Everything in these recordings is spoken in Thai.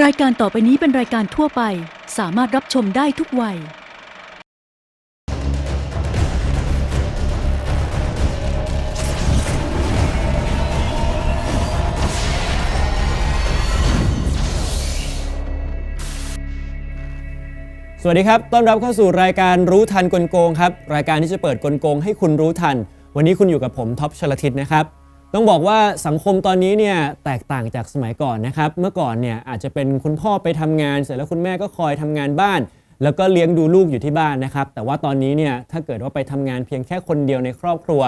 รายการต่อไปนี้เป็นรายการทั่วไป สามารถรับชมได้ทุกวัย สวัสดีครับ ต้อนรับเข้าสู่รายการรู้ทันกลโกงครับ รายการที่จะเปิดกลโกงให้คุณรู้ทัน วันนี้คุณอยู่กับผมท็อปชลทิศนะครับ ต้องบอกว่าสังคมตอนนี้เนี่ยแตกต่างจากสมัยก่อนนะครับ เมื่อก่อนเนี่ยอาจจะเป็นคุณพ่อไปทำงาน เสร็จแล้วคุณแม่ก็คอยทำงานบ้าน แล้วก็เลี้ยงดูลูกอยู่ที่บ้านนะครับ แต่ว่าตอนนี้เนี่ยถ้าเกิดว่าไปทำงานเพียงแค่คนเดียวในครอบครัว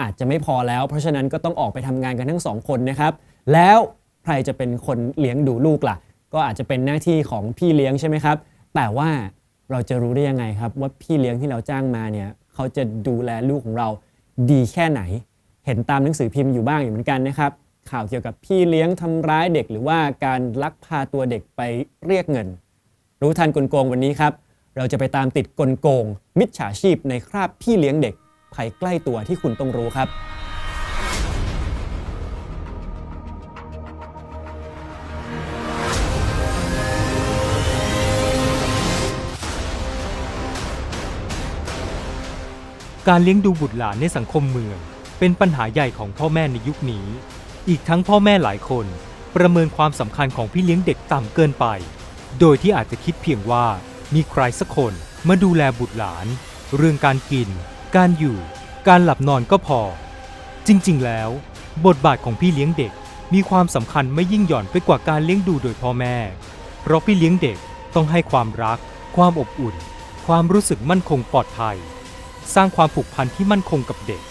อาจจะไม่พอแล้ว เพราะฉะนั้นก็ต้องออกไปทำงานกันทั้งสองคนนะครับแล้วใครจะเป็นคนเลี้ยงดูลูกล่ะ ก็อาจจะเป็นหน้าที่ของพี่เลี้ยงใช่ไหมครับ แต่ว่าเราจะรู้ได้ยังไงครับ ว่าพี่เลี้ยงที่เราจ้างมาเนี่ยเขาจะดูแลลูกของเราดีแค่ไหน เห็นตามหนังสือพิมพ์อยู่บ้างอยู่เหมือนกันนะครับข่าวเกี่ยวกับพี่เลี้ยงทำร้ายเด็ก หรือว่าการลักพาตัวเด็กไปเรียกเงิน รู้ทันกลโกงวันนี้ครับ เราจะไปตามติดกลโกง มิจฉาชีพในคราบพี่เลี้ยงเด็กภัยใกล้ตัวที่คุณต้องรู้ครับ การเลี้ยงดูบุตรหลานในสังคมเมือง เป็นปัญหาใหญ่ของพ่อแม่ในยุคนี้ อีกทั้งพ่อแม่หลายคนประเมินความสำคัญของพี่เลี้ยงเด็กต่ำเกินไป โดยที่อาจจะคิดเพียงว่ามีใครสักคนมาดูแลบุตรหลาน เรื่องการกิน การอยู่ การหลับนอนก็พอ จริงๆ แล้ว บทบาทของพี่เลี้ยงเด็กมีความสำคัญไม่ยิ่งหย่อนไปกว่าการเลี้ยงดูโดยพ่อแม่ เพราะพี่เลี้ยงเด็กต้องให้ความรัก ความอบอุ่น ความรู้สึกมั่นคงปลอดภัย สร้างความผูกพันที่มั่นคงกับเด็ก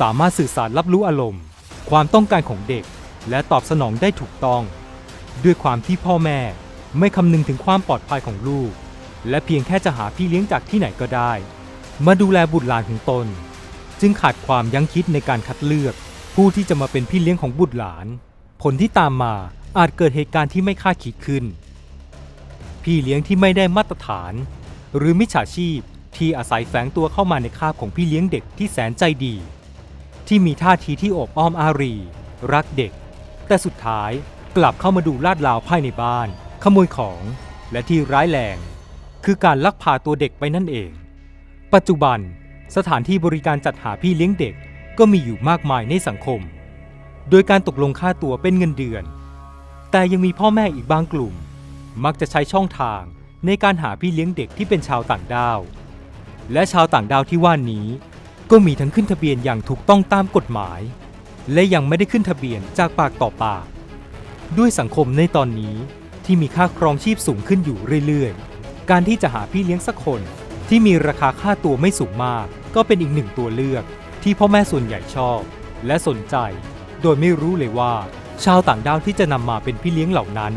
สามารถสื่อสารรับรู้อารมณ์ ความต้องการของเด็ก และตอบสนองได้ถูกต้อง ด้วยความที่พ่อแม่ไม่คำนึงถึงความปลอดภัยของลูก และเพียงแค่จะหาพี่เลี้ยงจากที่ไหนก็ได้ มาดูแลบุตรหลานของตน จึงขาดความยั้งคิดในการคัดเลือก ผู้ที่จะมาเป็นพี่เลี้ยงของบุตรหลาน ผลที่ตามมาอาจเกิดเหตุการณ์ที่ไม่คาดคิดขึ้น พี่เลี้ยงที่ไม่ได้มาตรฐาน หรือมิจฉาชีพที่อาศัยแฝงตัวเข้ามาในคาบของพี่เลี้ยงเด็กที่แสนใจดี ที่มีท่าทีที่อบอ้อมอารี รักเด็ก แต่สุดท้ายกลับเข้ามาดูลาดลาวภายในบ้าน ขโมยของและที่ร้ายแรง คือการลักพาตัวเด็กไปนั่นเอง ปัจจุบันสถานที่บริการจัดหาพี่เลี้ยงเด็กก็มีอยู่มากมายในสังคม โดยการตกลงค่าตัวเป็นเงินเดือน แต่ยังมีพ่อแม่อีกบางกลุ่ม มักจะใช้ช่องทางในการหาพี่เลี้ยงเด็กที่เป็นชาวต่างด้าว และชาวต่างดาวที่ว่านี้ ก็มีทั้งขึ้นทะเบียนอย่างถูกต้องตามกฎหมาย และยังไม่ได้ขึ้นทะเบียนจากปากต่อปาก ด้วยสังคมในตอนนี้ที่มีค่าครองชีพสูงขึ้นอยู่เรื่อยๆ การที่จะหาพี่เลี้ยงสักคนที่มีราคาค่าตัวไม่สูงมาก ก็เป็นอีกหนึ่งตัวเลือก ที่พ่อแม่ส่วนใหญ่ชอบ และสนใจ โดยไม่รู้เลยว่า ชาวต่างดาวที่จะนำมาเป็นพี่เลี้ยงเหล่านั้น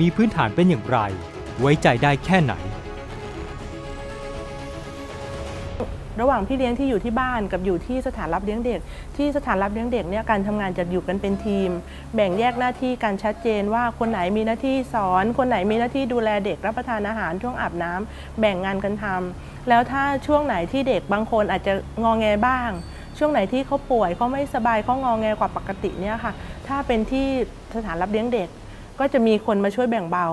มีพื้นฐานเป็นอย่างไร ไว้ใจได้แค่ไหน ระหว่างพี่เลี้ยงที่อยู่ที่บ้านกับอยู่ที่สถานรับเลี้ยงเด็ก ที่สถานรับเลี้ยงเด็กเนี่ยการทำงานจะอยู่กันเป็นทีม แบ่งแยกหน้าที่กันชัดเจนว่าคนไหนมีหน้าที่สอน คนไหนมีหน้าที่ดูแลเด็กรับประทานอาหารช่วงอาบน้ำแบ่งงานกันทำแล้วถ้าช่วงไหนที่เด็กบางคนอาจจะงอแงบ้าง ช่วงไหนที่เขาป่วยเขาไม่สบายเขางอแงกว่าปกติเนี่ยค่ะ ถ้าเป็นที่สถานรับเลี้ยงเด็ก ก็จะมีคนมาช่วยแบ่งเบา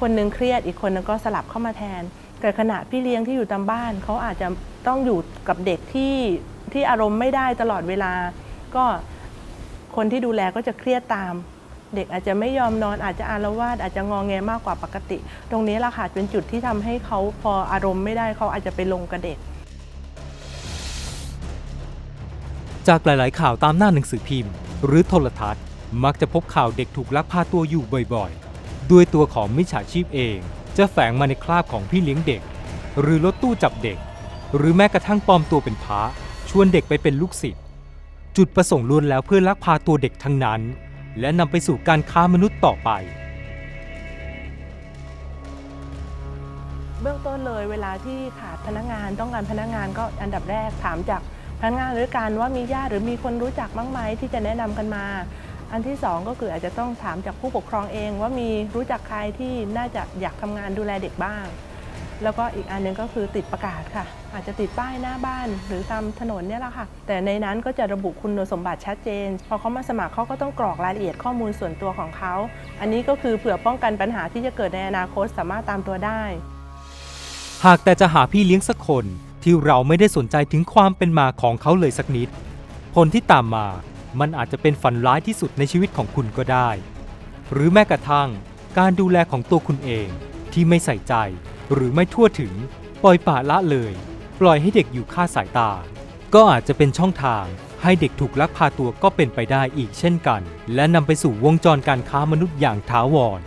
คนหนึงเครียดอีกคนนึงก็สลับเข้ามาแทน แต่ขณะพี่เลี้ยงที่อยู่ตามบ้านเขาอาจจะต้องอยู่กับเด็กที่ที่อารมณ์ไม่ได้ตลอดเวลา ก็คนที่ดูแลก็จะเครียดตาม เด็กอาจจะไม่ยอมนอนอาจจะอารวาสอาจจะงองแงมากกว่าปกติ ตรงนี้แหละค่ะเป็นจุดที่ทำให้เขาพออารมณ์ไม่ได้เขาอาจจะไปลงกับเด็ก จากหลาย ๆ ข่าวตามหน้าหนังสือพิมพ์ หรือโทรทัศน์ มักจะพบข่าวเด็กถูกลักพาตัวอยู่บ่อย ๆ ด้วยตัวของมิจฉาชีพเอง จะแฝงมาในคราบของพี่เลี้ยงเด็ก หรือรถตู้จับเด็ก หรือแม้กระทั่งปลอมตัวเป็นพระชวนเด็กไปเป็นลูกศิษย์จุดประสงค์ล้วนแล้วเพื่อลักพาตัวเด็กทั้งนั้น และนำไปสู่การค้ามนุษย์ต่อไปเบื้องต้นเลยเวลาที่ขาดพนักงานต้องการพนักงานก็อันดับแรกถามจากพนักงานด้วยกันว่ามีญาติหรือมีคนรู้จักบ้างไหมที่จะแนะนำกันมา อันที่สองก็คืออาจจะต้องถามจากผู้ปกครองเอง ว่ามีรู้จักใครที่น่าจะอยากทำงานดูแลเด็กบ้าง แล้วก็อีกอันหนึงก็คือติดประกาศค่ะ อาจจะติดป้ายหน้าบ้าน หรือตามถนนเนี่ยแหละค่ะ แต่ในนั้นก็จะระบุคุณสมบัติชัดเจน พอเขามาสมัครเขาก็ต้องกรอกรายละเอียดข้อมูลส่วนตัวของเขา อันนี้ก็คือเผื่อป้องกันปัญหาที่จะเกิดในอนาคตสามารถตามตัวได้ หากแต่จะหาพี่เลี้ยงสักคนที่เราไม่ได้สนใจถึงความเป็นมาของเขาเลยสักนิด ผลที่ตามมา มันอาจจะเป็นฝันร้ายที่สุดในชีวิตของคุณก็ได้ หรือแม้กระทั่งการดูแลของตัวคุณเองที่ไม่ใส่ใจ หรือไม่ทั่วถึง ปล่อยปละละเลย ปล่อยให้เด็กอยู่ค่าสายตา ก็อาจจะเป็นช่องทางให้เด็กถูกลักพาตัวก็เป็นไปได้อีกเช่นกัน และนำไปสู่วงจรการค้ามนุษย์อย่างถาวร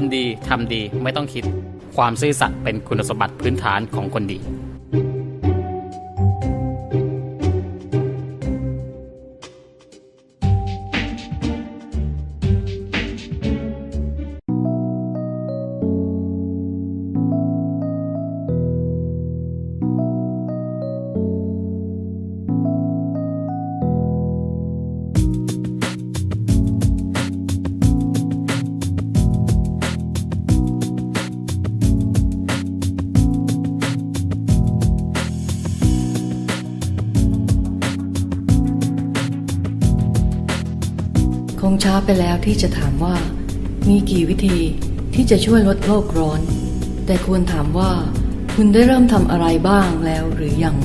คนดีทำดีไม่ต้องคิด ความซื่อสัตย์เป็นคุณสมบัติพื้นฐานของคนดี ไปแล้วที่จะถามว่า มีกี่วิธีที่จะช่วยลดโลกร้อน แต่ควรถามว่า คุณได้เริ่มทำอะไรบ้างแล้วหรือยัง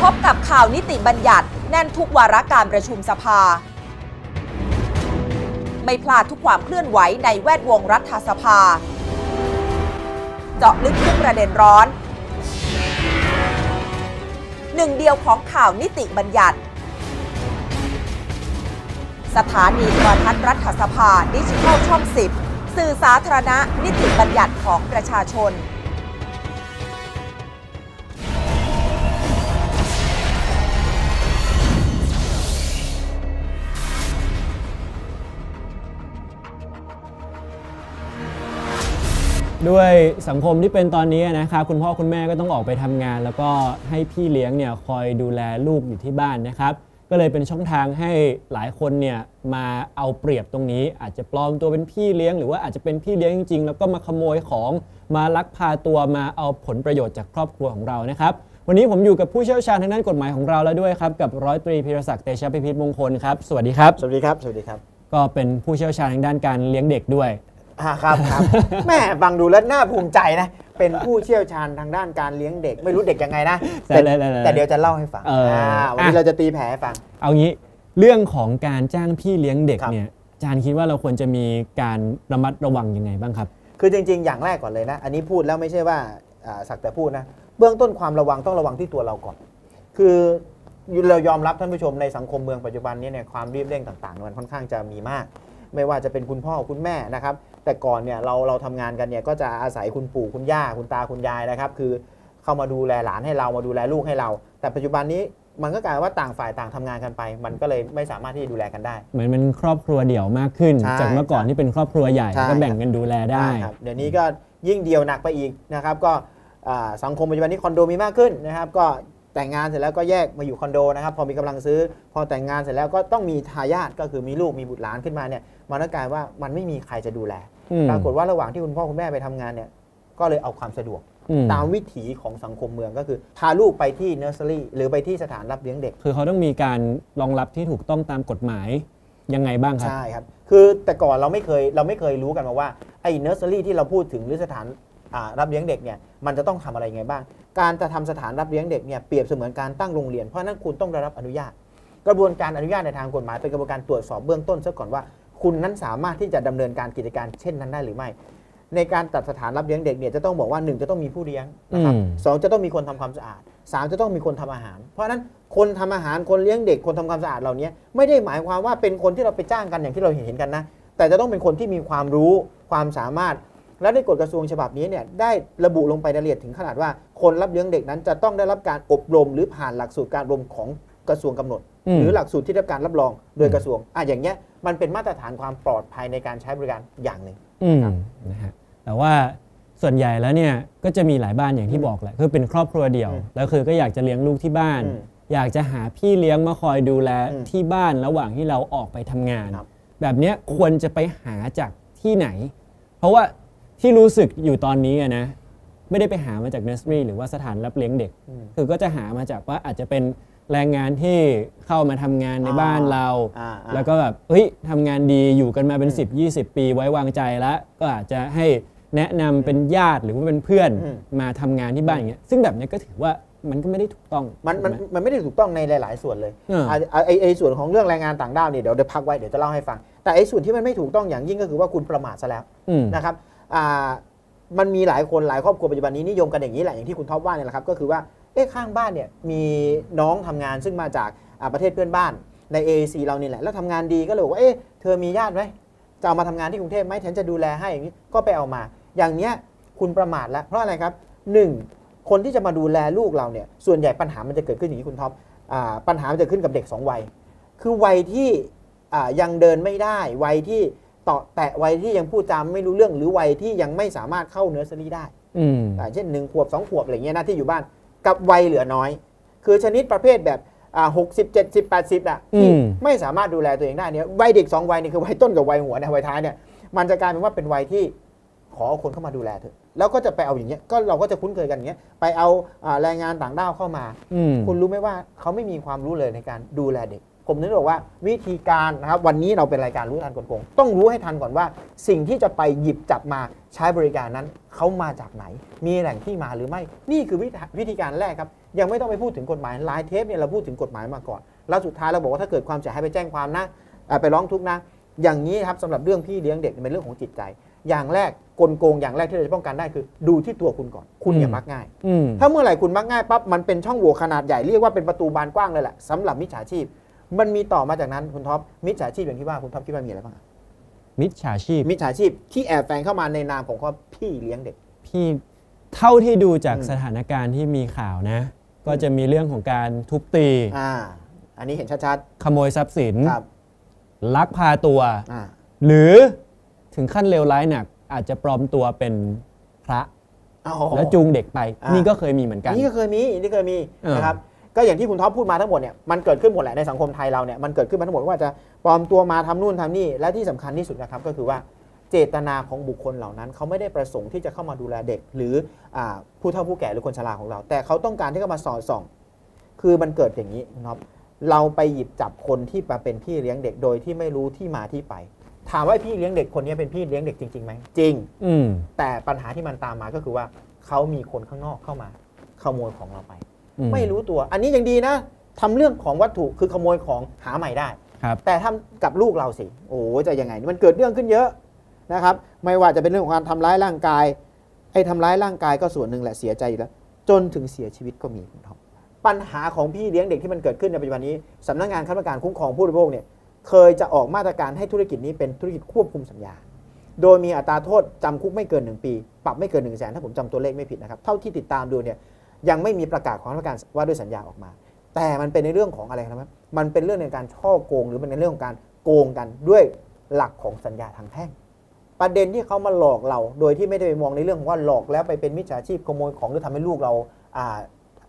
พบกับข่าวนิติบัญญัติแน่นทุกวาระการประชุมสภา ไม่พลาดทุกความเคลื่อนไหวในแวดวงรัฐสภา เจาะลึกทุกประเด็นร้อน หนึ่งเดียวของข่าวนิติบัญญัติ สถานีโทรทัศน์รัฐสภาดิจิทัลช่อง 10 สื่อสาธารณะนิติบัญญัติของประชาชน ด้วยสังคมที่เป็นตอนนี้นะครับคุณพ่อคุณแม่ก็ต้องออกไปทำงาน แล้วก็ให้พี่เลี้ยงเนี่ยคอยดูแลลูกอยู่ที่บ้านนะครับ ก็เลยเป็นช่องทางให้หลายคนเนี่ยมาเอาเปรียบตรงนี้ อาจจะปลอมตัวเป็นพี่เลี้ยง หรือว่าอาจจะเป็นพี่เลี้ยงจริง ๆ แล้วก็มาขโมยของมาลักพาตัวมาเอาผลประโยชน์จากครอบครัวของเรานะครับวันนี้ผมอยู่กับผู้เชี่ยวชาญทางด้านกฎหมายของเราแล้วด้วยครับกับร้อยตรีพิรศักดิ์เตชะพิพิธมงคลครับสวัสดีครับสวัสดีครับสวัสดีครับ ก็เป็นผู้เชี่ยวชาญทางด้านการเลี้ยงเด็กด้วย อ่าครับครับ แม่ฟังดูแล้วน่าภูมิใจนะ เป็นผู้เชี่ยวชาญทางด้านการเลี้ยงเด็ก ไม่รู้เด็กยังไงนะ แต่ได้ได้ได้แต่เดี๋ยวจะเล่าให้ฟังเอออ่าวันนี้อะเราจะตีแผลให้ฟัง เอางี้เรื่องของการจ้างพี่เลี้ยงเด็กครับ เนี่ยอาจารย์คิดว่าเราควรจะมีการระมัดระวังยังไงบ้างครับ คือจริง ๆ อย่างแรกก่อนเลยนะ อันนี้พูดแล้วไม่ใช่ว่าอ่าสักแต่พูดนะ เบื้องต้นความระวังต้องระวังที่ตัวเราก่อน คือเรายอมรับท่านผู้ชมในสังคมเมืองปัจจุบันนี้เนี่ยความรีบเร่งต่างๆมันค่อนข้างจะมีมาก ไม่ว่าจะเป็นคุณพ่อคุณแม่นะครับ แต่ก่อนเนี่ยเราเราทำงานกันเนี่ยก็จะอาศัยคุณปู่คุณย่าคุณตาคุณยายนะครับ คือเข้ามาดูแลหลานให้เรามาดูแลลูกให้เรา แต่ปัจจุบันนี้มันก็กลายว่าต่างฝ่ายต่างทำงานกันไป มันก็เลยไม่สามารถที่จะดูแลกันได้ เหมือนเป็นครอบครัวเดี่ยวมากขึ้น ใช่จากเมื่อก่อนที่เป็นครอบครัวใหญ่ใช่ ก็แบ่งกันดูแลได้ ครับเดี๋ยวนี้ก็ยิ่งเดียวหนักไปอีกนะครับ ก็อ่าสังคมปัจจุบันนี้คอนโดมีมากขึ้นนะครับ ก็ แต่งงานเสร็จแล้วก็แยกมาอยู่คอนโดนะครับพอมีกำลังซื้อ พอแต่งงานเสร็จแล้วก็ต้องมีทายาทก็คือมีลูกมีบุตรหลานขึ้นมาเนี่ยมันก็กลายว่ามันไม่มีใครจะดูแลอืมปรากฏว่าระหว่างที่คุณพ่อคุณแม่ไปทำงานเนี่ยก็เลยเอาความสะดวกอืมตามวิถีของสังคมเมืองก็คือพาลูกไปที่เนอร์เซอรี่หรือไปที่สถานรับเลี้ยงเด็ก คือเขาต้องมีการรองรับที่ถูกต้องตามกฎหมายยังไงบ้างครับ ใช่ครับ คือแต่ก่อนเราไม่เคยเราไม่เคยรู้กันมาว่าไอ้เนอร์เซอรี่ที่เราพูดถึงหรือสถานอ่ารับเลี้ยงเด็กเนี่ยมันจะต้องทำอะไรยังไงบ้าง การจะทำสถานรับเลี้ยงเด็กเนี่ยเปรียบเสมือนการตั้งโรงเรียนเพราะฉะนั้นคุณต้องได้รับอนุญาต กระบวนการอนุญาตในทางกฎหมายเป็นกระบวนการตรวจสอบเบื้องต้นซะก่อนว่า คุณนั้นสามารถที่จะดำเนินการกิจการเช่นนั้นได้หรือไม่ ในการจัดสถานรับเลี้ยงเด็กเนี่ยจะต้องบอกว่าหนึ่งจะต้องมีผู้เลี้ยงนะครับอืมสองจะต้องมีคนทำความสะอาดสามจะต้องมีคนทำอาหาร เพราะฉะนั้นคนทำอาหารคนเลี้ยงเด็กคนทำความสะอาดเหล่านี้ไม่ได้หมายความว่าเป็นคนที่เราไปจ้างกันอย่างที่เราเห็นเห็นกันนะแต่จะต้องเป็นคนที่มีความรู้ความสามารถ และในกฎกระทรวงฉบับนี้เนี่ยได้ระบุลงไปรายละเอียดถึงขนาดว่า คนรับเลี้ยงเด็กนั้นจะต้องได้รับการอบรม หรือผ่านหลักสูตรการอบรมของกระทรวงกำหนดอืมหรือหลักสูตรที่ได้รับการรับรองโดยกระทรวงอะอย่างเงี้ยมันเป็นมาตรฐานความปลอดภัยในการใช้บริการอย่างหนึ่งอืมนะฮะแต่ว่าส่วนใหญ่แล้วเนี่ยก็จะมีหลายบ้านอย่างที่บอกแหละคือเป็นครอบครัวเดียวอืมแล้วคือก็อยากจะเลี้ยงลูกที่บ้านอืมอยากจะหาพี่เลี้ยงมาคอยดูแลอืมที่บ้านระหว่างที่เราออกไปทำงานครับแบบเนี้ยควรจะไปหาจากที่ไหน เพราะว่า ที่รู้สึกอยู่ตอนนี้อะนะ ไม่ได้ไปหามาจากเนสรีหรือว่าสถานรับเลี้ยงเด็ก อืมคือก็จะหามาจากว่าอาจจะเป็นแรงงานที่เข้ามาทำงานในอ่าบ้านเรา อ่าอ่า แล้วก็แบบเฮ้ยทำงานดีอยู่กันมาเป็น 10 20 ปีไว้วางใจแล้วก็อาจจะให้แนะนำเป็นญาติหรือว่าเป็นเพื่อนอืม มาทำงานที่บ้านอย่างเงี้ยซึ่งแบบเนี้ยก็ถือว่ามันก็ไม่ได้ถูกต้องมันมันถูกไห มันไม่ได้ถูกต้องในหลาย ๆ ส่วนเลยเอออะไอไอไอส่วนของเรื่องแรงงานต่างด้าวเนี่ยเดี๋ยวเดี๋ยวพักไว้เดี๋ยวจะเล่าให้ฟัง แต่ไอส่วนที่มันไม่ถูกต้องอย่างยิ่งก็คือว่าคุณประมาทซะแล้วอืม นะครับอ่า มันมีหลายคนหลายครอบครัวปัจจุบันนี้นิยมกันอย่างนี้แหละอย่างที่คุณท็อปว่าเนี่ยแหละครับก็คือว่าเอ๊ะข้างบ้านเนี่ยมีน้องทำงานซึ่งมาจากประเทศเพื่อนบ้านใน AAC เรานี่แหละแล้วทำงานดีก็เลยบอกว่าเอ๊ะเธอมีญาติไหมจะเอามาทำงานที่กรุงเทพไหมฉันจะดูแลให้อย่างนี้ก็ไปเอามา อย่างเนี้ยคุณประมาทแล้วเพราะอะไรครับหนึ่งคนที่จะมาดูแลลูกเราเนี่ยส่วนใหญ่ปัญหามันจะเกิดขึ้นอย่างที่คุณท็อปอปัญหามันจะขึ้นกับเด็กสองวัย คือวัยที่ยังเดินไม่ได้วัยที่ ต่อแตะวัยที่ยังพูดจาไม่รู้เรื่องหรือวัยที่ยังไม่สามารถเข้าเนอร์เซอรี่ได้อืมอ่าเช่นหนึ่งขวบสองขวบอะไรเงี้ยนะที่อยู่บ้านกับวัยเหลือน้อย คือชนิดประเภทแบบหกสิบเจ็ดสิบแปดสิบอะที่อืมไม่สามารถดูแลตัวเองได้เนี่ยวัยเด็กสองวัยนี่คือวัยต้นกับวัยหัวเนี่ยวัยท้ายเนี่ยมันจะกลายเป็นว่าเป็นวัยที่ขอเอาคนเข้ามาดูแลเถอะแล้วก็จะไปเอาอย่างเงี้ยก็เราก็จะคุ้นเคยกันอย่างเงี้ยไปเอาอ่าแรงงานต่างด้าวเข้ามาอืมคุณรู้ไหมว่าเขาไม่มีความรู้เลยในการดูแลเด็ก ผมนึกบอกว่าวิธีการนะครับวันนี้เราเป็นรายการรู้ทันกลโกงต้องรู้ให้ทันก่อนว่า สิ่งที่จะไปหยิบจับมาใช้บริการนั้นเขามาจากไหน มีแหล่งที่มาหรือไม่ นี่คือวิธีวิธีการแรกครับ ยังไม่ต้องไปพูดถึงกฎหมายหลายเทปเนี่ยเราพูดถึงกฎหมายมาก่อน แล้วสุดท้ายเราบอกว่าถ้าเกิดความเสียหายไปแจ้งความนะอ่าไปร้องทุกข์นะอย่างนี้ครับสำหรับเรื่องพี่เลี้ยงเด็กเป็นเรื่องของจิตใจ อย่างแรกกลโกงอย่างแรกที่เราจะป้องกันได้คือ ดูที่ตัวคุณก่อน คุณอย่ามักง่ายอืมถ้าเมื่อไหร่คุณมักง่ายปั๊บมันเป็นช่องโหว่ขนาดใหญ่เรียกว่าเป็นประตูบานกว้างเลยแหละสำหรับมิจฉาชีพ มันมีต่อมาจากนั้นคุณท็อปมิจฉาชีพอย่างที่ว่าคุณท็อปคิดว่ามีอะไรบ้างอะมิจฉาชีพมิจฉาชีพที่แอบแฝงเข้ามาในนามของข้อพี่เลี้ยงเด็ก พี่เท่าที่ดูจากอืม สถานการณ์ที่มีข่าวนะ ก็จะมีเรื่องของการทุบตี อ่า อันนี้เห็นชัดขโมยทรัพย์สิน ๆครับลักพาตัว อ่าหรือถึงขั้นเลวร้ายหนัก อาจจะปลอมตัวเป็นพระอ๋อแล้วจูงเด็กไป อ่านี่ นี่ก็เคยมีเหมือนกัน นี่ก็เคยมีนี่เคยมีเออนะครับ ก็อย่างที่คุณท็อปพูดมาทั้งหมดเนี่ยมันเกิดขึ้นหมดแหละในสังคมไทยเราเนี่ยมันเกิดขึ้นมาทั้งหมดว่าจะปลอมตัวมาทำนู่นทำนี่และที่สำคัญที่สุดนะครับก็คือว่าเจตนาของบุคคลเหล่านั้น เขาไม่ได้ประสงค์ที่จะเข้ามาดูแลเด็ก หรืออาผู้เฒ่าผู้แก่หรือคนชราของเรา แต่เขาต้องการที่เข้ามาสอดส่อง คือมันเกิดอย่างนี้คุณท็อปเราไปหยิบจับคนที่มาเป็นพี่เลี้ยงเด็กโดยที่ไม่รู้ที่มาที่ไป ถามว่าพี่เลี้ยงเด็กคนนี้เป็นพี่เลี้ยงเด็กจริงๆไหมจริง อืมแต่ปัญหาที่มันตามมาก็คือว่าเขามีคนข้างนอกเข้ามาขโมยของเราไปอืม ไม่รู้ตัว อันนี้ยังดีนะทำเรื่องของวัตถุคือขโมยของหาใหม่ได้ครับแต่ทำกับลูกเราสิ โอ้โหจะยังไง มันเกิดเรื่องขึ้นเยอะนะครับ ไม่ว่าจะเป็นเรื่องของการทำร้ายร่างกาย ไอ้ทำร้ายร่างกายก็ส่วนหนึ่งแหละเสียใจอยู่แล้ว จนถึงเสียชีวิตก็มีคุณทอมปัญหาของพี่เลี้ยงเด็กที่มันเกิดขึ้นในปัจจุบันนี้สำนักงานคณะกรรมการคุ้มครองผู้บริโภคเนี่ยเคยจะออกมาตรการให้ธุรกิจนี้เป็นธุรกิจควบคุมสัญญา โดยมีอัตราโทษจำคุกไม่เกิน 1 ปี ปรับไม่เกิน1นึ่งแสนถ้าผมจำตัวเลขไม่ผิดนะครับ เท่าที่ติดตามดูเนี่ย ยังไม่มีประกาศของคณะกรรมการว่าด้วยสัญญาออกมา แต่มันเป็นในเรื่องของอะไรครับมันเป็นเรื่องในการช่อโกง หรือมันในเรื่องของการโกงกันด้วยหลักของสัญญาทางแพ่ง ประเด็นที่เขามาหลอกเราโดยที่ไม่ได้ไปมองในเรื่องของว่าหลอกแล้วไปเป็นมิจฉาชีพขโมยของหรือทำให้ลูกเราอ่า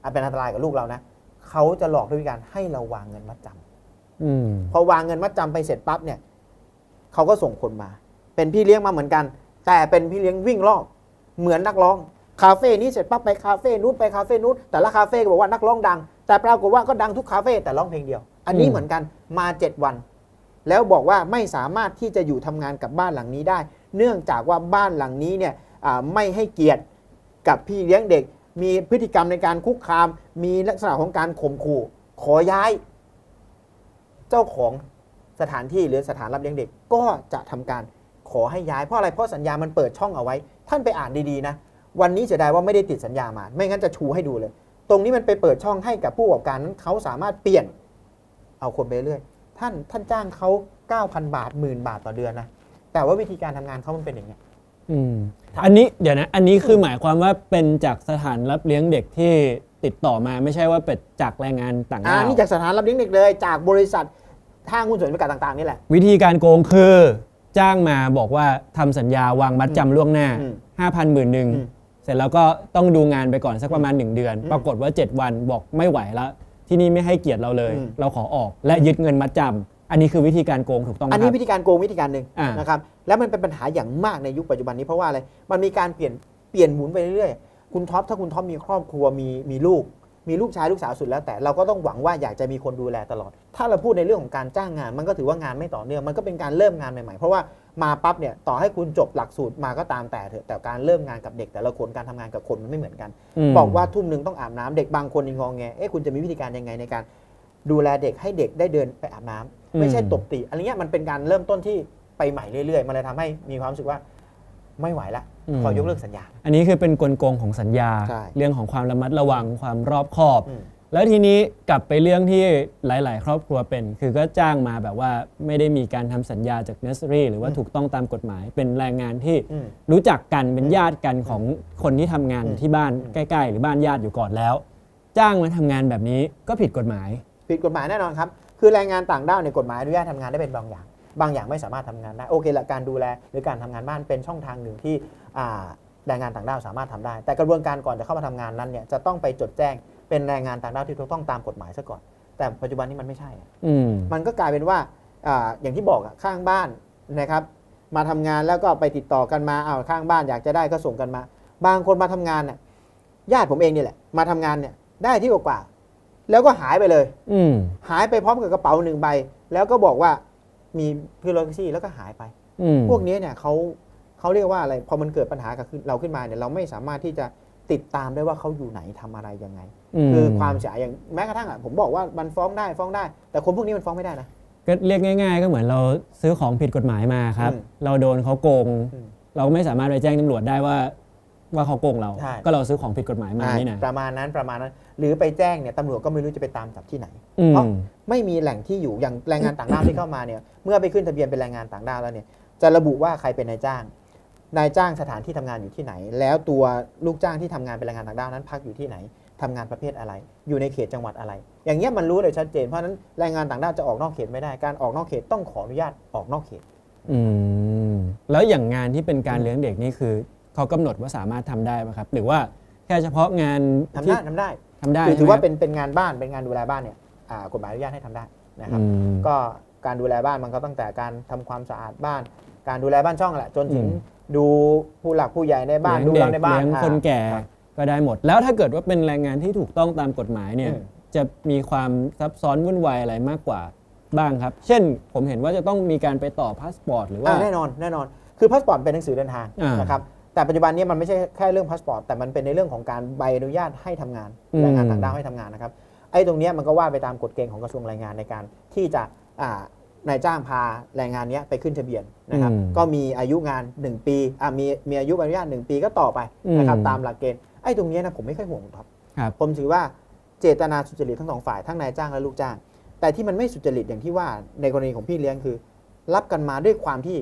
อ่าเป็นอันตรายกับลูกเรานะเขาจะหลอกด้วยการให้เราวางเงินมัดจำอืมพอวางเงินมัดจำไปเสร็จปั๊บเนี่ยเขาก็ส่งคนมา เป็นพี่เลี้ยงมาเหมือนกัน แต่เป็นพี่เลี้ยงวิ่งรอบเหมือนนักร้อง คาเฟ่นี้เสร็จปั๊บไปคาเฟ่นู้นไปคาเฟ่นู้นแต่ละคาเฟ่ก็บอกว่านักร้องดัง แต่ปรากฏว่าก็ดังทุกคาเฟ่แต่ร้องเพลงเดียว อันนี้เหมือนกันมา 7 วัน แล้วบอกว่าไม่สามารถที่จะอยู่ทำงานกับบ้านหลังนี้ได้ เนื่องจากว่าบ้านหลังนี้เนี่ยไม่ให้เกียรติกับพี่เลี้ยงเด็ก มีพฤติกรรมในการคุกคาม มีลักษณะของการข่มขู่ขอย้าย เจ้าของสถานที่หรือสถานรับเลี้ยงเด็กก็จะทำการขอให้ย้ายเพราะอะไรเพราะสัญญามันเปิดช่องเอาไว้ ท่านไปอ่านดีๆนะ วันนี้เสียดายว่าไม่ได้ติดสัญญามา ไม่งั้นจะชูให้ดูเลย ตรงนี้มันไปเปิดช่องให้กับผู้ประกอบการนั้นเขาสามารถเปลี่ยนเอาคนไปเรื่อยท่านท่านจ้างเขา 9,000 บาทหมื่นบาทต่อเดือนนะแต่ว่าวิธีการทำงานเขามันเป็นอย่างเงี้ยอืมอันนี้เดี๋ยวนะ อันนี้คือหมายความว่าเป็นจากสถานรับเลี้ยงเด็กที่ติดต่อมาไม่ใช่ว่าเป็นจากแรงงานต่างอ่าด้าวนี่จากสถานรับเลี้ยงเด็กเลย จากบริษัทห้างหุ้นส่วนจำกัดต่างๆนี่แหละ วิธีการโกงคือ จ้างมาบอกว่าทำสัญญาวางมัดจำล่วงหน้าอืม5,000หมื่นหนึ่งอืมเสร็จแล้วก็ต้องดูงานไปก่อนสักประมาณ 1 เดือนอืมปรากฏว่า 7 วันบอกไม่ไหวแล้ว ที่นี่ไม่ให้เกียรติเราเลยอืมเราขอออกและยึดเงินมัดจำอันนี้คือวิธีการโกงถูกต้องไหมอันคนี้รับวิธีการโกงวิธีการหนึ่งอ่านนะครับแล้วมันเป็นปัญหาอย่างมากในยุคปัจจุบันนี้เพราะว่าอะไรมันมีการเปลี่ยนเปลี่ยนหมุนไปเรื่อยๆคุณท็อปถ้าคุณท็อปมีครอบครัวมีมีลูก มีลูกชายลูกสาวสุดแล้วแต่เราก็ต้องหวังว่าอยากจะมีคนดูแลตลอด ถ้าเราพูดในเรื่องของการจ้างงาน มันก็ถือว่างานไม่ต่อเนื่องมันก็เป็นการเริ่มงานใหม่ๆเพราะว่า มาปั๊บเนี่ยต่อให้คุณจบหลักสูตรมาก็ตามแต่เถอะแต่การเริ่มงานกับเด็กแต่ละคนการทำงานกับคนมันไม่เหมือนกันมบอกว่าทุ่มหนึ่งต้องอาบน้ำเด็กบางคนยังงองแงเอ๊ะคุณจะมีวิธีการยังไงในการ ดูแลเด็กให้เด็กได้เดินไปอาบน้ำไม่ใช่ตบตีอะไรเงี้ยมันเป็นการเริ่มต้นที่ไปใหม่เรื่อยๆมันเลยทำให้มีความรู้สึกว่าไม่ไหวละมขอยกเลิกสัญญา อันนี้คือเป็นกลโกงของสัญญาใช่เรื่องของความระมัดระวังความรอบคอบอืม แล้วทีนี้กลับไปเรื่องที่หลาย ๆ ครอบครัวเป็น คือก็จ้างมาแบบว่าไม่ได้มีการทำสัญญาจากเนส s รีหรือว่าอืมถูกต้องตามกฎหมาย เป็นแรงงานที่อืมรู้จักกันเป็นญาติกันของคนที่ทำงานอืมอยู่ที่บ้านอืมใกล้ ๆ หรือบ้านญาติอยู่ก่อนแล้ว จ้างมาทำงานแบบนี้ก็ผิดกฎหมาย ผิดกฎหมายแน่นอนครับ คือแรงงานต่างด้าวในยกฎหมายอนุญาตทำงานได้เป็นบางอย่าง บางอย่างไม่สามารถทำงานได้ โอเคละการดูแลหรือการทำงานบ้านเป็นช่องทางหนึ่งที่อ่าแรงงานต่างด้าวสามารถทำได้ แต่กระบวนการก่อนจะเข้ามาทำงานนั้นเนี่ยจะต้องไปจดแจ้ง เป็นแรงงานต่างด้าวที่ถูกต้องตามกฎหมายซะก่อน แต่ปัจจุบันนี้มันไม่ใช่อะอืม มันก็กลายเป็นว่าอาอย่างที่บอกอะข้างบ้านนะครับ มาทำงานแล้วก็ไปติดต่อกันมาเอาวข้างบ้านอยากจะได้ก็ส่งกันมา บางคนมาทำงานน่ะญาติผมเองนี่แหละ มาทำงานเนี่ยได้ที่กว่าๆแล้วก็หายไปเลย อืม หายไปพร้อมกับกระเป๋าหนึ่งใบ แล้วก็บอกว่ามีคือรถแท็กซี่แล้วก็หายไป อืมพวกนี้เนี่ยเขาเขาเรียกว่าอะไรพอมันเกิดปัญหากับเราขึ้นมาเนี่ยเราไม่สามารถที่จะ ติดตามได้ว่าเขาอยู่ไหนทำอะไรยังไงมคือความเสียหายอย่างแม้กระทั่งอะผมบอกว่ามันฟ้องได้ฟ้องได้ แต่คนพวกนี้มันฟ้องไม่ได้นะก็เรียกง่าย ๆ ก็เหมือนเราซื้อของผิดกฎหมายมาครับอืมเราโดนเขาโกงอืมเราก็ไม่สามารถไปแจ้งตำรวจได้ว่าว่าเขาโกงเราใช่ก็เราซื้อของผิดกฎหมายมานี่นะประมาณนั้นประมาณนั้น หรือไปแจ้งเนี่ยตำรวจก็ไม่รู้จะไปตามจับที่ไหนอืมเพราะไม่มีแหล่งที่อยู่อย่างแรงงานต่างด้าวที่เข้ามาเนี่ย เมื่อไปขึ้นทะเบียนเป็นแรงงานต่างด้าวแล้วเนี่ย จะระบุว่าใครเป็นนายจ้าง นายจ้างสถานที่ทำงานอยู่ที่ไหน แล้วตัวลูกจ้างที่ทำงานเป็นแรงงานต่างด้าวนั้น พักอยู่ที่ไหนทำงานประเภทอะไร อยู่ในเขตจังหวัดอะไร อย่างเงี้ยมันรู้เลยชัดเจน เพราะฉะนั้นแรงงานต่างด้าวจะออกนอกเขตไม่ได้ การออกนอกเขตต้องขออนุญาตออกนอกเขต อืม แล้วอย่างงานที่เป็นการเลี้ยงเด็กนี่คือเขากำหนดว่าสามารถทำได้ไหมครับ หรือว่าแค่เฉพาะงานทำที่ได้ทำได้ทำได้คือถือว่าใช่ไหมเป็นเป็นงานบ้านเป็นงานดูแลบ้านเนี่ยอ่ากฎหมายอนุญาตให้ทำได้นะครับอืมก็การดูแลบ้านมันก็ตั้งแต่การทำความสะอาดบ้าน การดูแลบ้านช่องแหละจนถึงอืม ดูผู้หลักผู้ใหญ่ในบ้านดูเลี้ยเรางในเด็กบ้านเลี้ยงอ่าคนแก่ครับ ก็ได้หมด แล้วถ้าเกิดว่าเป็นแรงงานที่ถูกต้องตามกฎหมายเนี่ยอืม จะมีความซับซ้อนวุ่นวายอะไรมากกว่าบ้างครับ เช่นผมเห็นว่าจะต้องมีการไปต่อพาสปอร์ตหรือว่า อ่าแน่นอนแน่นอนคือพาสปอร์ตเป็นหนังสือเดินทางอ่านนะครับแต่ปัจจุบันเนี้มันไม่ใช่แค่เรื่องพาสปอร์ตแต่มันเป็นในเรื่องของการใบอนุญาตให้ทำงานอืม แรงงานต่างด้าวให้ทำงานนะครับไอ้ตรงเนี้ยมันก็ว่าไปตามกฎเกณฑ์ของกระทรวงแรงงานในการที่จะอ่า นายจ้างพาแรงงานเนี้ยไปขึ้นทะเบียนนะครับ อืมก็มีอายุงาน 1 ปีอ่ามีมีอายุใบอนุญาต1ปีก็ต่อไปนะครับอืม ตามหลักเกณฑ์ไอ้ตรงเนี้ยนะผมไม่ค่อยห่วงครับ ครับ ผมถือว่าเจตนาสุจริตทั้งสองฝ่ายทั้งนายจ้างและลูกจ้าง แต่ที่มันไม่สุจริตอย่างที่ว่าในกรณีของพี่เลี้ยงคือ รับกันมาด้วยความที่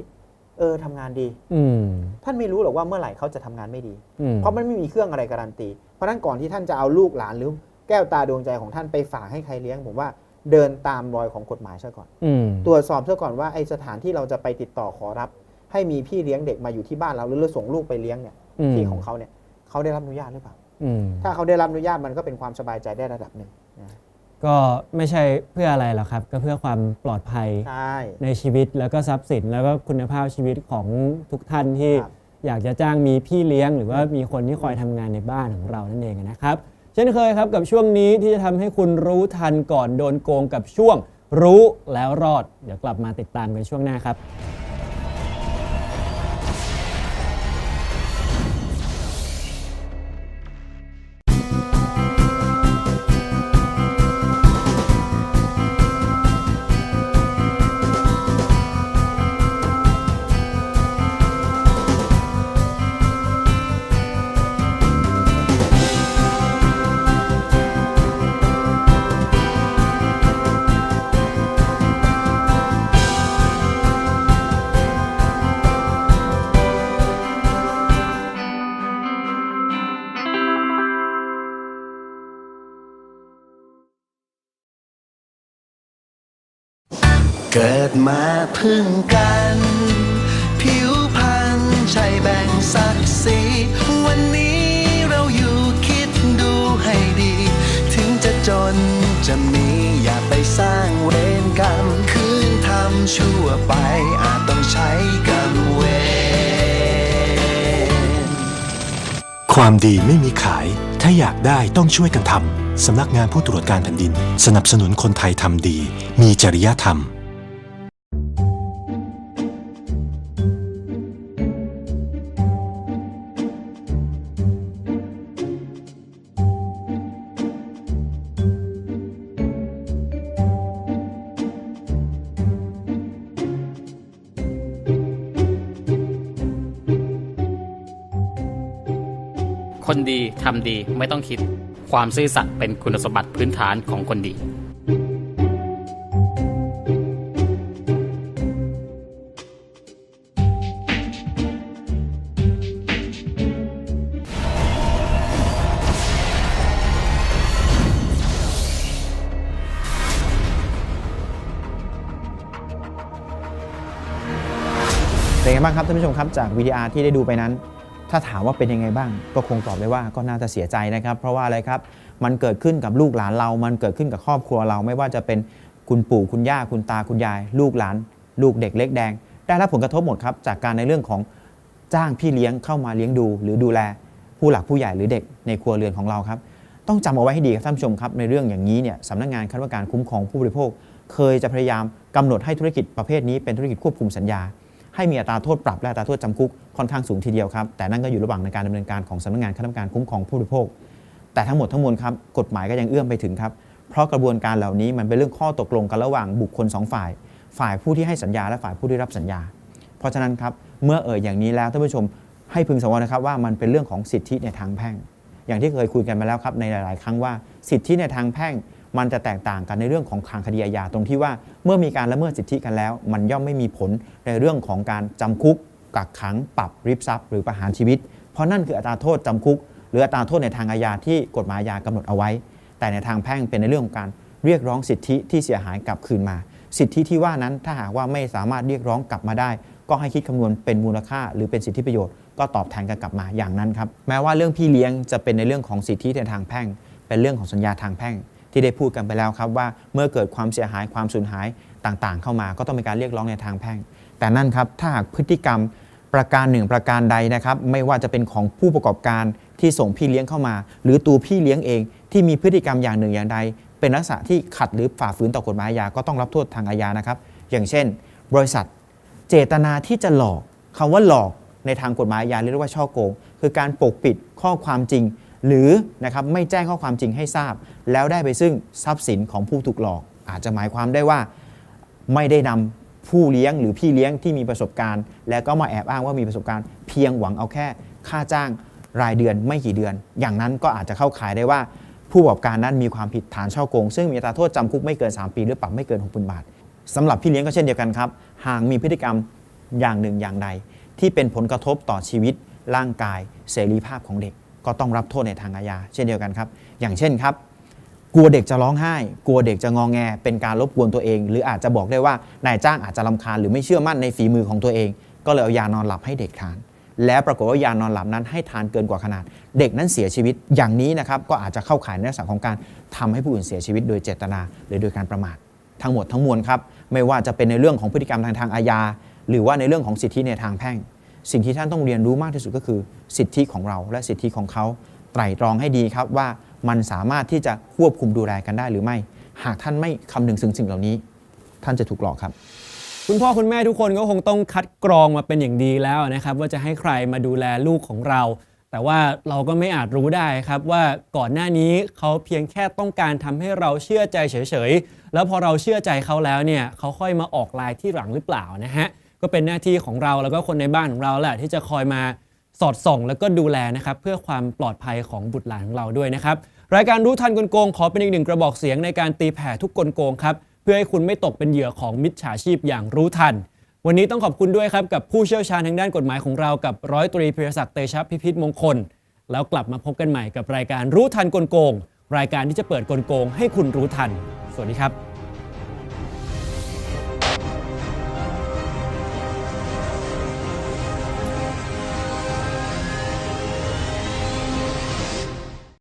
เออทำงานดี อืมท่านไม่รู้หรอกว่าเมื่อไหร่เขาจะทำงานไม่ดี อืมเพราะมันไม่มีเครื่องอะไรการันตี เพราะฉะนั้นก่อนที่ท่านจะเอาลูกหลานหรือแก้วตาดวงใจของท่านไปฝากให้ใครเลี้ยง ผมว่า เดินตามรอยของกฎหมายซะก่อน อืมตรวจสอบซะก่อนว่าไอสถานที่เราจะไปติดต่อขอรับ ให้มีพี่เลี้ยงเด็กมาอยู่ที่บ้านเราหรือเราส่งลูกไปเลี้ยงเนี่ยอืมที่ของเขาเนี่ยเขาได้รับอนุญาตหรือเปล่า อืมถ้าเขาได้รับอนุญาตมันก็เป็นความสบายใจได้ระดับหนึ่งนะก็ไม่ใช่เพื่ออะไรหรอกครับ ก็เพื่อความปลอดภัยใช่ ในชีวิตแล้วก็ทรัพย์สินแล้วก็คุณภาพชีวิตของทุกท่านที่ ครับ อยากจะจ้างมีพี่เลี้ยง หรือว่ามีคนที่คอยทำงานในบ้านของเรานั่นเองนะครับ เช่นเคยครับกับช่วงนี้ที่จะทำให้คุณรู้ทันก่อนโดนโกงกับช่วง รู้แล้วรอด เดี๋ยวกลับมาติดตามกันช่วงหน้าครับ เกิดมาพึ่งกัน ผิวพรรณใช่แบ่งศักดิ์ศรีวันนี้เราอยู่คิดดูให้ดี ถึงจะจนจะมีอย่าไปสร้างเวรกรรม คืนทำชั่วไปอาจต้องใช้กรรมเวรความดีไม่มีขาย ถ้าอยากได้ต้องช่วยกันทำสำนักงานผู้ตรวจการแผ่นดิน สนับสนุนคนไทยทำดี มีจริยธรรมำดีไม่ต้องคิด ความซื่อสัตย์เป็นคุณสมบัติพื้นฐานของคนดี เป็นไงบ้างครับท่านผู้ชมครับจากวิดีอาร์ที่ได้ดูไปนั้น ถ้าถามว่าเป็นยังไงบ้าง ก็คงตอบได้ว่าก็น่าจะเสียใจนะครับ เพราะว่าอะไรครับ มันเกิดขึ้นกับลูกหลานเรา มันเกิดขึ้นกับครอบครัวเรา ไม่ว่าจะเป็นคุณปู่คุณย่าคุณตาคุณยาย ลูกหลาน ลูกเด็กเล็กแดง ได้รับผลกระทบหมดครับจากการในเรื่องของจ้างพี่เลี้ยงเข้ามาเลี้ยงดู หรือดูแลผู้หลักผู้ใหญ่หรือเด็กในครัวเรือนของเราครับ ต้องจำเอาไว้ให้ดีครับท่านผู้ชมครับในเรื่องอย่างนี้เนี่ยสำนักงานคณะกรรมการคุ้มครองผู้บริโภค เคยจะพยายามกำหนดให้ธุรกิจประเภทนี้เป็นธุรกิจควบคุมสัญญา ให้มีอัตราโทษปรับและอัตราโทษจำคุกค่อนข้างสูงทีเดียวครับแต่นั่นก็อยู่ระหว่างในการดำเนินการของสำนักงานคณะกรรมการคุ้มครองผู้บริโภค แต่ทั้งหมดทั้งมวลครับกฎหมายก็ยังเอื้อมไปถึงครับเพราะกระบวนการเหล่านี้มันเป็นเรื่องข้อตกลงกันระหว่างบุคคลสองฝ่าย ฝ่ายผู้ที่ให้สัญญาและฝ่ายผู้ที่รับสัญญา เพราะฉะนั้นครับเมื่อเอ่ยอย่างนี้แล้วท่านผู้ชมให้พึงสังวรนะครับว่ามันเป็นเรื่องของสิทธิในทางแพ่ง อย่างที่เคยคุยกันมาแล้วครับในหลาย ๆ ครั้งว่าสิทธิในทางแพ่ง มันจะแตกต่างกันในเรื่องของทางคดีอาญาตรงที่ว่าเมื่อมีการละเมิดสิทธิกันแล้ว มันย่อมไม่มีผลในเรื่องของการจำคุก กักขังปรับริบทรัพย์ หรือประหารชีวิต เพราะนั่นคืออัตราโทษจำคุก หรืออัตราโทษในทางอาญาที่กฎหมายอาญากำหนดเอาไว้ แต่ในทางแพ่งเป็นในเรื่องของการเรียกร้องสิทธิที่เสียหายกลับคืนมา สิทธิที่ว่านั้นถ้าหากว่าไม่สามารถเรียกร้องกลับมาได้ ก็ให้คิดคำนวณเป็นมูลค่า หรือเป็นสิทธิประโยชน์ก็ตอบแทนกันกลับมาอย่างนั้นครับแม้ว่าเรื่องพี่เลี้ยงจะเป็นในเรื่องของสิทธิในทางแพ่ง เป็นเรื่องของสัญญาทางแพ่ง ที่ได้พูดกันไปแล้วครับว่าเมื่อเกิดความเสียหายความสูญหายต่างๆ เข้ามา ก็ต้องมีการเรียกร้องในทางแพ่ง แต่นั่นครับถ้าหากพฤติกรรมประการหนึ่งประการใดนะครับไม่ว่าจะเป็นของผู้ประกอบการที่ส่งพี่เลี้ยงเข้ามา หรือตัวพี่เลี้ยงเองที่มีพฤติกรรมอย่างหนึ่งอย่างใด เป็นลักษณะที่ขัดหรือฝ่าฝืนต่อกฎหมายอาญาก็ต้องรับโทษทางอาญานะครับอย่างเช่น บริษัท เจตนาที่จะหลอกคำว่าหลอกในทางกฎหมายอาญาเรียกว่าช่อโกง คือการปกปิดข้อความจริง หรือนะครับไม่แจ้งข้อความจริงให้ทราบ แล้วได้ไปซึ่งทรัพย์สินของผู้ถูกหลอก อาจจะหมายความได้ว่าไม่ได้นำผู้เลี้ยงหรือพี่เลี้ยงที่มีประสบการณ์ แล้วก็มาแอบอ้างว่ามีประสบการณ์ เพียงหวังเอาแค่ค่าจ้างรายเดือนไม่กี่เดือน อย่างนั้นก็อาจจะเข้าข่ายได้ว่า ผู้ประกอบการนั้นมีความผิดฐานช่อโกง ซึ่งมีอัตราโทษจำคุกไม่เกิน 3 ปี หรือปรับไม่เกิน 6 0 0 0 บาทสำหรับพี่เลี้ยงก็เช่นเดียวกันครับ หากมีพฤติกรรมอย่างหนึ่งอย่างใด ที่เป็นผลกระทบต่อชีวิตร่างกาย เสรีภาพของเด็ก ก็ต้องรับโทษในทางอาญาเช่นเดียวกันครับ อย่างเช่นครับ กลัวเด็กจะร้องไห้ กลัวเด็กจะงองแง เป็นการรบกวนตัวเอง หรืออาจจะบอกได้ว่านายจ้างอาจจะลำคาญหรือไม่เชื่อมั่นในฝีมือของตัวเอง ก็เลยเอายานอนหลับให้เด็กทาน แล้วปรากฏว่ายานอนหลับนั้นให้ทานเกินกว่าขนาด เด็กนั้นเสียชีวิตอย่างนี้นะครับก็อาจจะเข้าข่ายในลักษณะของการทำให้ผู้อื่นเสียชีวิต โดยเจตนาหรือโดยการประมาททั้งหมดทั้งมวลครับไม่ว่าจะเป็นในเรื่องของพฤติกรรมทางทางอาญาหรือว่าในเรื่องของสิทธิในทางแพ่ง สิ่งที่ท่านต้องเรียนรู้มากที่สุดก็คือ สิทธิของเราและสิทธิของเขาไตร่ตรองให้ดีครับว่ามันสามารถที่จะควบคุมดูแลกันได้หรือไม่ หากท่านไม่คำนึงถึงสิ่งเหล่านี้ ท่านจะถูกหลอกครับ คุณพ่อคุณแม่ทุกคนก็คงต้องคัดกรองมาเป็นอย่างดีแล้วนะครับว่าจะให้ใครมาดูแลลูกของเรา แต่ว่าเราก็ไม่อาจรู้ได้ครับว่าก่อนหน้านี้เขาเพียงแค่ต้องการทำให้เราเชื่อใจเฉยๆแล้วพอเราเชื่อใจเขาแล้วเนี่ยเขาค่อยมาออกลายที่หลังหรือเปล่านะฮะ ก็เป็นหน้าที่ของเราแล้วก็คนในบ้านของเราแหละที่จะคอยมาสอดส่อง แล้วก็ดูแลนะครับเพื่อความปลอดภัยของบุตรหลานของเราด้วยนะครับรายการรู้ทันกลโกงขอเป็นอีกหนึ่งกระบอกเสียงในการตีแผ่ทุกกลโกงครับเพื่อให้คุณไม่ตกเป็นเหยื่อของมิจฉาชีพอย่างรู้ทัน วันนี้ต้องขอบคุณด้วยครับกับผู้เชี่ยวชาญทางด้านกฎหมายของเรากับร้อยตรีพิรศักดิ์เตชะพิพิธมงคล แล้วกลับมาพบกันใหม่กับรายการรู้ทันกลโกง รายการที่จะเปิดกลโกง ให้คุณรู้ทัน สวัสดีครับ